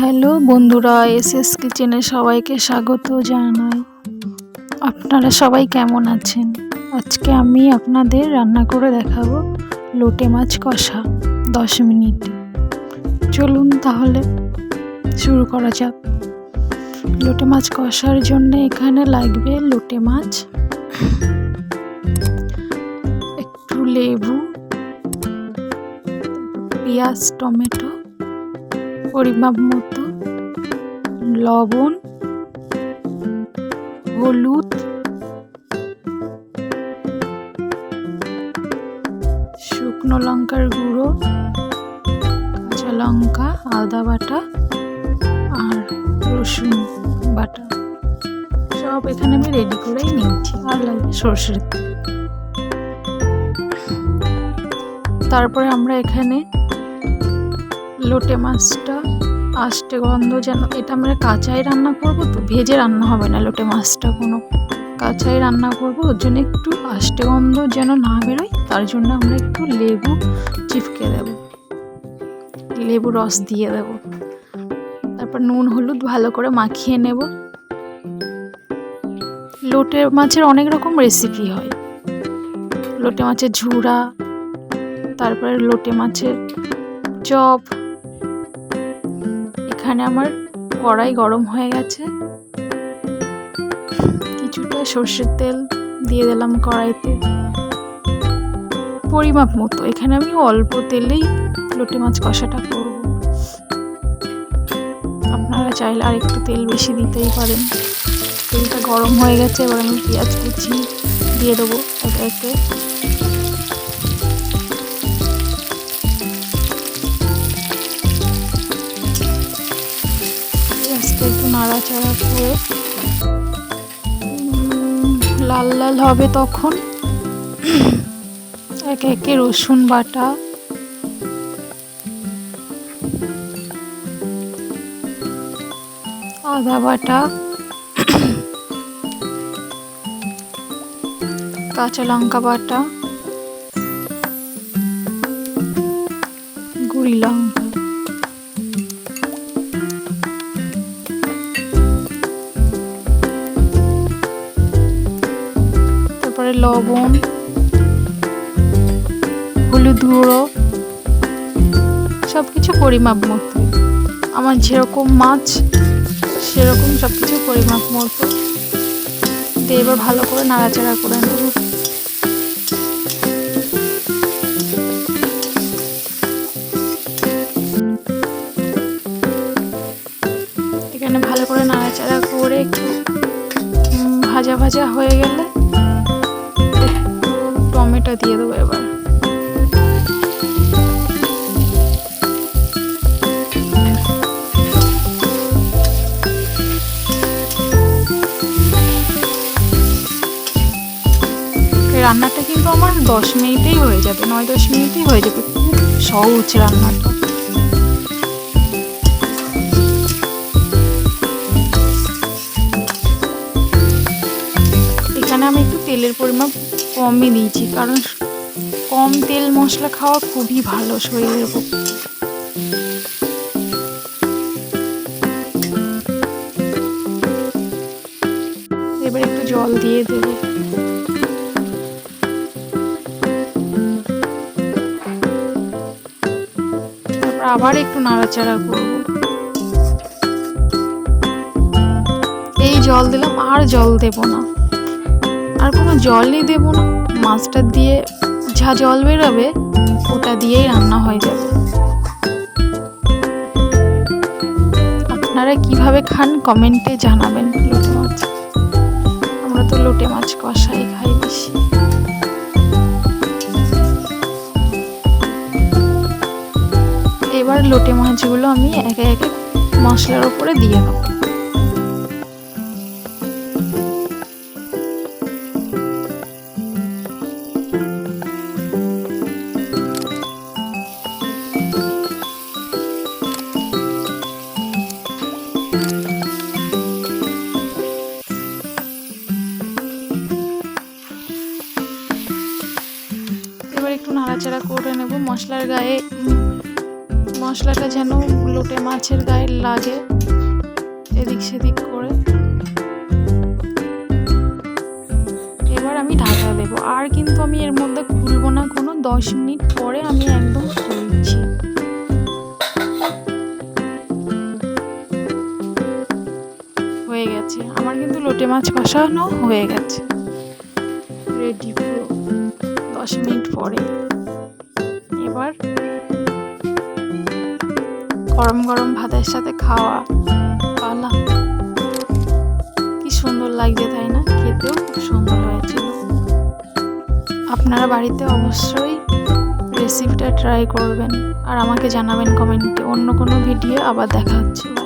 Hello বন্ধুরা S S কিচেনে সবাইকে স্বাগত জানাই। আপনারা সবাই কেমন আছেন? আজকে আমি আপনাদের রান্না করে দেখাবো লোটে মাছ কষা দশ মিনিট। চলুন তাহলে শুরু করা যাক। লোটে মাছ কষার জন্য এখানে লাগবে লোটে মাছ, একটু লেবু, পেঁয়াজ, টমেটো পরিমাপ মতো, লবণ, হলুদ, শুকনো লঙ্কার গুঁড়ো, কাঁচা লঙ্কা, আদা বাটা আর রসুন বাটা। সব এখানে আমি রেডি করেই নিয়েছি। আর লাগবে সর্ষের তারপরে আমরা এখানে লোটে মাছটা আষ্টে গন্ধ যেন, এটা আমরা কাঁচাই রান্না করব তো? ভেজে রান্না হবে না লোটে মাছটা কোনো। কাঁচাই রান্না করব, ওর জন্য একটু আষ্টে গন্ধ যেন না বেরোয়, তার জন্য আমরা একটু লেবু চিপকে দেব। লেবু রস দিয়ে দেব। তারপর নুন, হলুদ ভালো করে মাখিয়ে নেব। লোটে মাছের অনেক রকম রেসিপি হয়। লোটে মাছের ঝুড়া তারপরে লোটে মাছের চপ এখানে আমার কড়াই গরম হয়ে গেছে। কিছুটা সর্ষের তেল দিয়ে দিলাম কড়াইতে। পরিমাপ মতো, এখানে আমি অল্প তেলেই লোটে মাছ কষাটা করব। আপনারা চাইলে আর একটু তেল বেশি দিতেই পারেন। তেলটা গরম হয়ে গেছে, এবার আমি পেঁয়াজ কুচি দিয়ে দেবো একে। নাড়াচাড়া করে লাল লাল হবে তখন। একে একে রসুন বাটা। আদা বাটা। কাঁচা লঙ্কা বাটা। গুড়ি লঙ্কা তারপরে লবণ, হলুদ গুঁড়ো সব কিছু পরিমাপ মতো। আমার যেরকম মাছ, সেরকম সব কিছু পরিমাপ মতো। দিয়ে এবার ভালো করে নাড়াচাড়া করে নেব। এখানে ভালো করে নাড়াচাড়া করে একটু ভাজা ভাজা হয়ে গেলে টমেটো দিয়ে দেবো এবার। রান্নাটা কিন্তু আমার দশ মিনিটেই হয়ে যাবে, নয় দশ মিনিটেই হয়ে যাবে, খুব সহজ রান্নাটা। এখানে আমি একটু তেলের পরিমাপ কমই দিয়েছি, কারণ কম তেল মশলা খাওয়া খুবই ভালো শরীরের পক্ষে। এবার একটু জল দিয়ে দেবো। তারপর আবার একটু নাড়াচাড়া করব। এই জল দিলাম, আর জল দেব না। আর কোনো জলই দেব না। মাছটা দিয়ে যা জল বেরোবে, ওটা দিয়েই রান্না হয়ে যাবে। আপনারা কীভাবে খান কমেন্টে জানাবেন, লোটে মাছ। আমরা তো লোটে মাছ কষাই, খাই বেশি। এবার লোটে মাছগুলো আমি একে একে মশলার উপরে দিয়ে দেবো এবার একটু নাড়াচাড়া করে নেব। মশলার গায়ে, মশলাটা যেন লোটে মাছের গায়ে লাগে, এদিক সেদিক করে। এবার আমি ঢাকা দেবো। আর কিন্তু আমি এর মধ্যে খুলবো না, কোনো দশ মিনিট পরে আমি একদম খুলছি। হয়ে গেছে। আমার কিন্তু লোটে মাছ কষানো হয়ে গেছে। রেডি দশ মিনিট পরে। এবার গরম গরম ভাতের সাথে খাওয়া। পালা কি সুন্দর লাগছে তাই না? খেতেও খুব সুন্দর হয়েছিল। আপনারা বাড়িতে অবশ্যই রেসিপিটা ট্রাই করবেন। আর আমাকে জানাবেন কমেন্টে অন্য কোনো ভিডিও আবার দেখা হচ্ছে।